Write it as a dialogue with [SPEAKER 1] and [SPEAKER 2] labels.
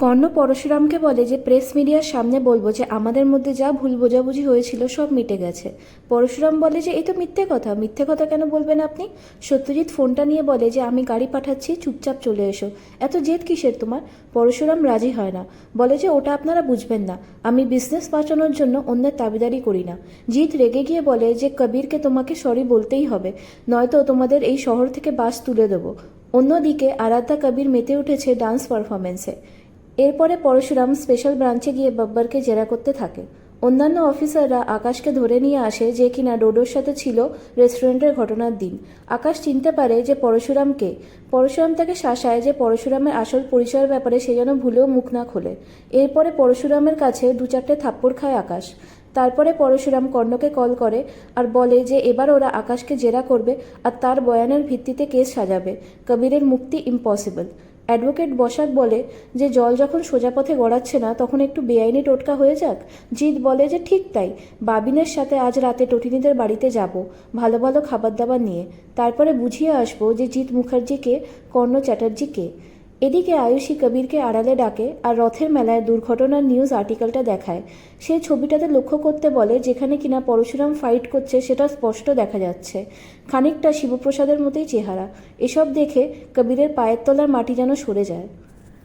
[SPEAKER 1] কর্ণ পরশুরামকে বলে যে, প্রেস মিডিয়ার সামনে বলব যে, আমাদের মধ্যে যা ভুল বোঝাবুঝি হয়েছিল সব মিটে গেছে। পরশুরাম বলে যে এই তো মিথ্যে কথা। মিথ্যে কথা কেন বলবেন আপনি? সত্যজিৎ ফোনটা নিয়ে বলে যে, আমি গাড়ি পাঠাচ্ছি, চুপচাপ চলে এসো। এত জেদ কিসের তোমার? পরশুরাম রাজি হয় না। বলে যে, ওটা আপনারা বুঝবেন না। আমি বিজনেস বাঁচানোর জন্য অন্যের দাবিদারি করি না। জিৎ রেগে গিয়ে বলে যে, কবিরকে তোমাকে সরি বলতেই হবে। নয়তো তোমাদের এই শহর থেকে বাস তুলে দেবো। অন্যদিকে আরাধ্যা কবির মেতে উঠেছে ডান্স পারফরমেন্সে এরপরে পরশুরাম স্পেশাল ব্রাঞ্চে গিয়ে বাব্বারকে জেরা করতে থাকে। অন্যান্য অফিসাররা আকাশকে ধরে নিয়ে আসে যে কিনা ডোডোর সাথে ছিল রেস্টুরেন্টের ঘটনার দিন। আকাশ চিনতে পারে যে পরশুরামকে পরশুরাম তাকে শাসায় যে পরশুরামের আসল পরিচয়ের ব্যাপারে সে যেন ভুলেও মুখ না খোলে। এরপরে পরশুরামের কাছে দু চারটে থাপ্পড় খায় আকাশ। তারপরে পরশুরাম কর্ণকে কল করে আর বলে যে এবার ওরা আকাশকে জেরা করবে আর তার বয়ানের ভিত্তিতে কেস সাজাবে। কবিরের মুক্তি ইম্পসিবল অ্যাডভোকেট বসাক বলে যে জল যখন সোজা পথে গড়াচ্ছে না, তখন একটু বেআইনি টোটকা হয়ে যাক? জিৎ বলে যে ঠিক তাই। বাবিনের সাথে আজ রাতে টটিনিদের বাড়িতে যাব, ভালো ভালো খাবার দাবার নিয়ে। তারপরে বুঝিয়ে আসব যে জিৎ মুখার্জিকে, কর্ণ চ্যাটার্জিকে। এদিকে আয়ুষী কবিরকে আড়ালে ডাকে আর রথের মেলায় দুর্ঘটনার নিউজ আর্টিকেলটা দেখায়। সে ছবিটাতে লক্ষ্য করতে বলে, যেখানে কিনা পরশুরাম ফাইট করছে, সেটা স্পষ্ট দেখা যাচ্ছে। খানিকটা শিবপ্রসাদের মতোই চেহারা। এসব দেখে কবিরের পায়ের তলার মাটি যেন সরে যায়।